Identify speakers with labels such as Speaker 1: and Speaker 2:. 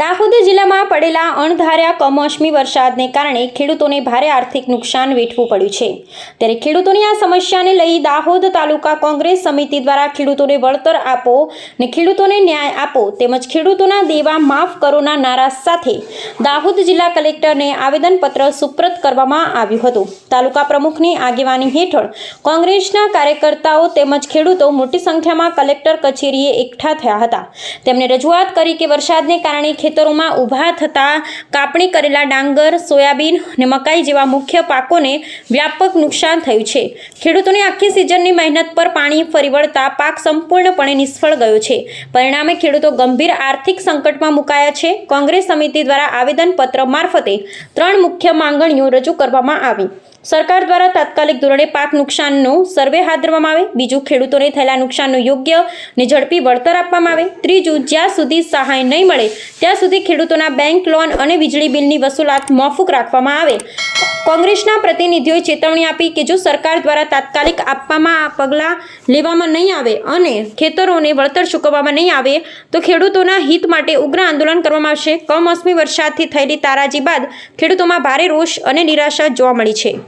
Speaker 1: દાહોદ જિલ્લામાં પડેલા અણધાર્યા કમોસમી વરસાદને કારણે ખેડૂતોને ભારે આર્થિક નુકસાન વેઠવું પડ્યું છે. ત્યારે ખેડૂતોની આ સમસ્યાને લઈ દાહોદ તાલુકા કોંગ્રેસ સમિતિ દ્વારા ખેડૂતોને વળતર આપો ને ખેડૂતોને ન્યાય આપો તેમજ ખેડૂતોના દેવા માફ કરોના નારા સાથે દાહોદ જિલ્લા કલેક્ટરને આવેદનપત્ર સુપ્રત કરવામાં આવ્યું હતું. તાલુકા પ્રમુખની આગેવાની હેઠળ કોંગ્રેસના કાર્યકર્તાઓ તેમજ ખેડૂતો મોટી સંખ્યામાં કલેક્ટર કચેરીએ એકઠા થયા હતા. તેમણે રજૂઆત કરી કે વરસાદને કારણે ખેતરોમાં ઊભા થતા કાપણી કરેલા ડાંગર, સોયાબીન અને મકાઈ જેવા મુખ્ય પાકોને વ્યાપક નુકસાન થયું છે. ખેડૂતોની આખી સિઝનની મહેનત પર પાણી ફરી વળતા પાક સંપૂર્ણપણે નિષ્ફળ ગયો છે. પરિણામે ખેડૂતો ગંભીર આર્થિક સંકટમાં મુકાયા છે. કોંગ્રેસ સમિતિ દ્વારા આવેદનપત્ર મારફતે ત્રણ મુખ્ય માંગણીઓ રજૂ કરવામાં આવી. સરકાર દ્વારા તાત્કાલિક ધોરણે પાક નુકસાનનો સર્વે હાથ ધરવામાં આવે, બીજું ખેડૂતોને થયેલા નુકસાનનું યોગ્ય ને ઝડપી વળતર આપવામાં આવે, ત્રીજું જ્યાં સુધી સહાય નહીં મળે, ત્યાં સુધી ખેડૂતોના બેંક લોન અને વીજળી બિલની વસૂલાત મોફુક રાખવામાં આવે. કોંગ્રેસના પ્રતિનિધિઓએ ચેતવણી આપી કે જો સરકાર દ્વારા તાત્કાલિક આપવામાં પગલાં લેવામાં નહીં આવે અને ખેતરોને વળતર ચૂકવવામાં નહીં આવે, તો ખેડૂતોના હિત માટે ઉગ્ર આંદોલન કરવામાં આવશે. કમોસમી વરસાદથી થયેલી તારાજી બાદ ખેડૂતોમાં ભારે રોષ અને નિરાશા જોવા મળી છે.